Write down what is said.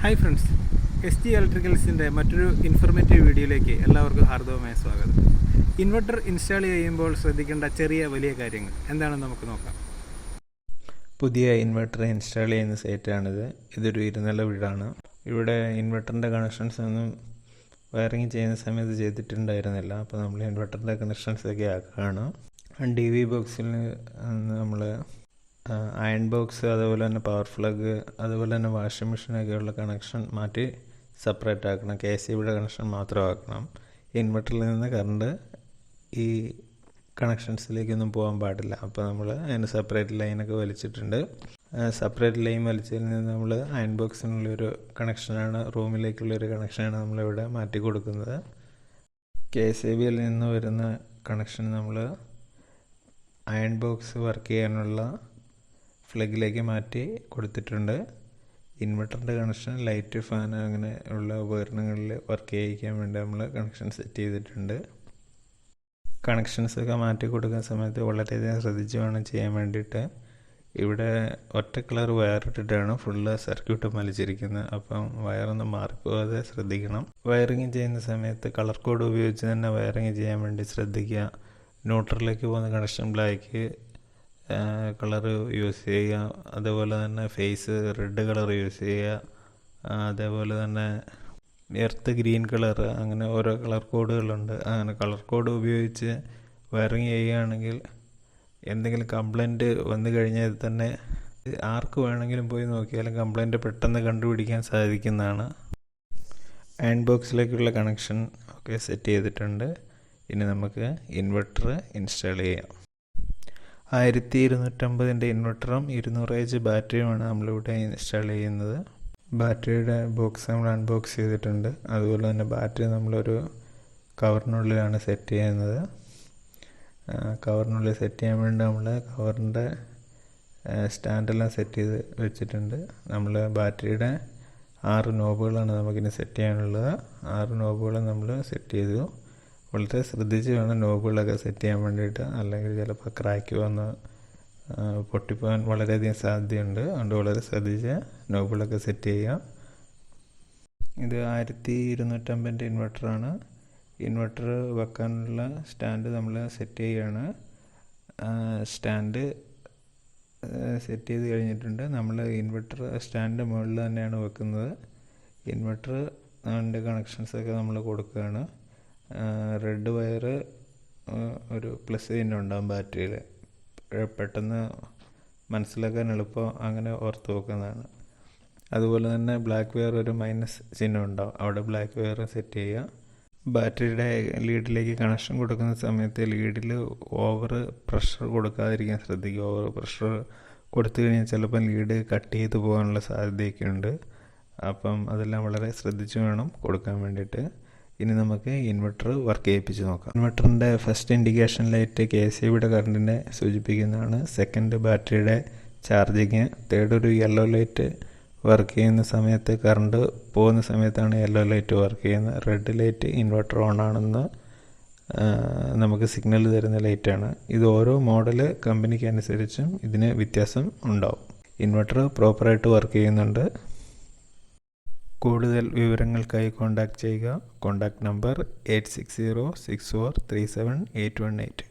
Hi friends S T ഇലക്ട്രിക്കൽസിന്റെ മറ്റൊരു informative വീഡിയോയിലേക്ക് എല്ലാവർക്കും ഹാർദവമായ സ്വാഗതം. ഇൻവെർട്ടർ ഇൻസ്റ്റാൾ ചെയ്യുമ്പോൾ ശ്രദ്ധിക്കേണ്ട ചെറിയ വലിയ കാര്യങ്ങൾ എന്താണെന്ന് നമുക്ക് നോക്കാം. പുതിയ ഇൻവെർട്ടർ ഇൻസ്റ്റാൾ ചെയ്യുന്ന സൈറ്റാണിത് ഇതൊരു ഇരുനില വീടാണ്. ഇവിടെ ഇൻവെർട്ടറിന്റെ കണക്ഷൻസ് ഒന്നും വയറിങ് ചെയ്യുന്ന സമയത്ത് ചെയ്തിട്ടുണ്ടായിരുന്നില്ല. അപ്പോൾ നമ്മൾ ഇൻവെർട്ടറിന്റെ കണക്ഷൻസ് ഒക്കെ ആക്കുകയാണ്. ഡി വി ബോക്സിൽ നമ്മൾ അയൺ ബോക്സ് അതുപോലെ തന്നെ പവർ പ്ലഗ് അതുപോലെ തന്നെ വാഷിംഗ് മെഷീനൊക്കെയുള്ള കണക്ഷൻ മാറ്റി സെപ്പറേറ്റ് ആക്കണം. കെ സി ബിയുടെ കണക്ഷൻ മാത്രമാക്കണം ഇൻവെർട്ടറിൽ നിന്ന് കറണ്ട് ഈ കണക്ഷൻസിലേക്കൊന്നും പോകാൻ പാടില്ല. അപ്പോൾ നമ്മൾ അതിന് സെപ്പറേറ്റ് ലൈനൊക്കെ വലിച്ചിട്ടുണ്ട്. സെപ്പറേറ്റ് ലൈൻ വലിച്ചതിൽ നിന്ന് നമ്മൾ അയൺ ബോക്സിനുള്ളൊരു കണക്ഷനാണ് റൂമിലേക്കുള്ളൊരു കണക്ഷനാണ് നമ്മളിവിടെ മാറ്റി കൊടുക്കുന്നത്. കെ എ ബിയിൽ നിന്ന് വരുന്ന കണക്ഷൻ നമ്മൾ അയൺ ബോക്സ് വർക്ക് ചെയ്യാനുള്ള ഫ്ലഗിലേക്ക് മാറ്റി കൊടുത്തിട്ടുണ്ട്. ഇൻവെർട്ടറിന്റെ കണക്ഷൻ ലൈറ്റ് ഫാൻ അങ്ങനെ ഉള്ള ഉപകരണങ്ങളിൽ വർക്ക് ചെയ്യിക്കാൻ വേണ്ടി നമ്മൾ കണക്ഷൻ സെറ്റ് ചെയ്തിട്ടുണ്ട്. കണക്ഷൻസൊക്കെ മാറ്റി കൊടുക്കുന്ന സമയത്ത് വളരെയധികം ശ്രദ്ധിച്ച് വേണം ചെയ്യാൻ വേണ്ടിയിട്ട്. ഇവിടെ ഒറ്റ കളർ വയർ വയറിട്ടിട്ടാണ് ഫുള്ള് സർക്യൂട്ട് വലിച്ചിരിക്കുന്നത് അപ്പം വയറൊന്നും മാറിപ്പോകാതെ ശ്രദ്ധിക്കണം. വയറിങ് ചെയ്യുന്ന സമയത്ത് കളർ കോഡ് ഉപയോഗിച്ച് തന്നെ വയറിങ് ചെയ്യാൻ വേണ്ടി ശ്രദ്ധിക്കുക. ന്യൂട്രലിലേക്ക് പോകുന്ന കണക്ഷൻ ബ്ലാക്ക് കളർ യൂസ് ചെയ്യുക. അതേപോലെ തന്നെ ഫേസ് റെഡ് കളർ യൂസ് ചെയ്യുക. അതേപോലെ തന്നെ എർത്ത് ഗ്രീൻ കളർ അങ്ങനെ ഓരോ കളർ കോഡുകളുണ്ട്. അങ്ങനെ കളർ കോഡ് ഉപയോഗിച്ച് വയറിങ് ചെയ്യുകയാണെങ്കിൽ എന്തെങ്കിലും കംപ്ലൈന്റ് വന്നു കഴിഞ്ഞാൽ തന്നെ ആർക്ക് വേണമെങ്കിലും പോയി നോക്കിയാലും കംപ്ലൈന്റ് പെട്ടെന്ന് കണ്ടുപിടിക്കാൻ സാധിക്കുന്നതാണ്. അയൺ ബോക്സിലേക്കുള്ള കണക്ഷൻ ഒക്കെ സെറ്റ് ചെയ്തിട്ടുണ്ട്. ഇനി നമുക്ക് ഇൻവെർട്ടർ ഇൻസ്റ്റാൾ ചെയ്യാം. ആയിരത്തി ഇരുന്നൂറ്റമ്പതിന്റെ ഇൻവെർട്ടറും ഇരുന്നൂറ് എച്ച് ബാറ്ററിയുമാണ് നമ്മളിവിടെ ഇൻസ്റ്റാൾ ചെയ്യുന്നത്. ബാറ്ററിയുടെ ബോക്സ് നമ്മൾ അൺബോക്സ് ചെയ്തിട്ടുണ്ട്. അതുപോലെ തന്നെ ബാറ്ററി നമ്മളൊരു കവറിനുള്ളിലാണ് സെറ്റ് ചെയ്യുന്നത്. കവറിനുള്ളിൽ സെറ്റ് ചെയ്യാൻ വേണ്ടി നമ്മൾ കവറിന്റെ സ്റ്റാൻഡെല്ലാം സെറ്റ് ചെയ്ത് വെച്ചിട്ടുണ്ട്. നമ്മൾ ബാറ്ററിയുടെ ആറ് നോബുകളാണ് നമുക്കിനി സെറ്റ് ചെയ്യാനുള്ളത്. ആറ് നോബുകൾ നമ്മൾ സെറ്റ് ചെയ്തു. വളരെ ശ്രദ്ധിച്ച് വേണം നോബുകളൊക്കെ സെറ്റ് ചെയ്യാൻ വേണ്ടിയിട്ട്. അല്ലെങ്കിൽ ചിലപ്പോൾ ക്രാക്ക് വന്ന് പൊട്ടിപ്പോകാൻ വളരെയധികം സാധ്യതയുണ്ട്. അതുകൊണ്ട് വളരെ ശ്രദ്ധിച്ച് നോബുകളൊക്കെ സെറ്റ് ചെയ്യാം ഇത് ആയിരത്തി ഇരുന്നൂറ്റമ്പതിന്റെ ഇൻവെർട്ടറാണ് ഇൻവെർട്ടർ വെക്കാനുള്ള സ്റ്റാൻഡ് നമ്മൾ സെറ്റ് ചെയ്യുകയാണ്. സ്റ്റാൻഡ് സെറ്റ് ചെയ്ത് കഴിഞ്ഞിട്ടുണ്ട്. നമ്മൾ ഇൻവെർട്ടർ സ്റ്റാൻഡ് മുകളിൽ തന്നെയാണ് വെക്കുന്നത്. ഇൻവെർട്ടർ കണക്ഷൻസൊക്കെ നമ്മൾ കൊടുക്കുകയാണ്. റെഡ് വയർ ഒരു പ്ലസ് ചിഹ്നം ഉണ്ടാകും ബാറ്ററിയിൽ പെട്ടെന്ന് മനസ്സിലാക്കാൻ എളുപ്പം അങ്ങനെ ഓർത്ത് വെക്കുന്നതാണ്. അതുപോലെ തന്നെ ബ്ലാക്ക് വെയർ ഒരു മൈനസ് ചിഹ്നം ഉണ്ടാവും. അവിടെ ബ്ലാക്ക് വെയർ സെറ്റ് ചെയ്യുക. ബാറ്ററിയുടെ ലീഡിലേക്ക് കണക്ഷൻ കൊടുക്കുന്ന സമയത്ത് ലീഡിൽ ഓവർ പ്രഷർ കൊടുക്കാതിരിക്കാൻ ശ്രദ്ധിക്കുക. ഓവർ പ്രഷർ കൊടുത്തു കഴിഞ്ഞാൽ ചിലപ്പം ലീഡ് കട്ട് ചെയ്ത് പോകാനുള്ള സാധ്യതയൊക്കെ ഉണ്ട്. അപ്പം അതെല്ലാം വളരെ ശ്രദ്ധിച്ച് വേണം കൊടുക്കാൻ വേണ്ടിയിട്ട്. ഇനി നമുക്ക് ഇൻവെർട്ടർ വർക്ക് ചെയ്യിപ്പിച്ച് നോക്കാം. ഇൻവെർട്ടറിന്റെ first indication light K S ബിയുടെ കറണ്ടിനെ സൂചിപ്പിക്കുന്നതാണ്. സെക്കൻഡ് ബാറ്ററിയുടെ ചാർജിങ് തേർഡ് ഒരു യെല്ലോ ലൈറ്റ് വർക്ക് ചെയ്യുന്ന സമയത്ത് കറണ്ട് പോകുന്ന സമയത്താണ് യെല്ലോ ലൈറ്റ് വർക്ക് ചെയ്യുന്നത്. റെഡ് ലൈറ്റ് ഇൻവെർട്ടർ ഓൺ ആണെന്ന് നമുക്ക് സിഗ്നൽ തരുന്ന ലൈറ്റാണ് ഇത് ഓരോ മോഡൽ കമ്പനിക്ക് അനുസരിച്ചും ഇതിന് വ്യത്യാസം ഉണ്ടാവും. ഇൻവെർട്ടർ പ്രോപ്പറായിട്ട് വർക്ക് ചെയ്യുന്നുണ്ട്. കൂടുതൽ വിവരങ്ങൾക്കായി കോൺടാക്റ്റ് ചെയ്യുക. Contact number eight six zero six four three seven eight one eight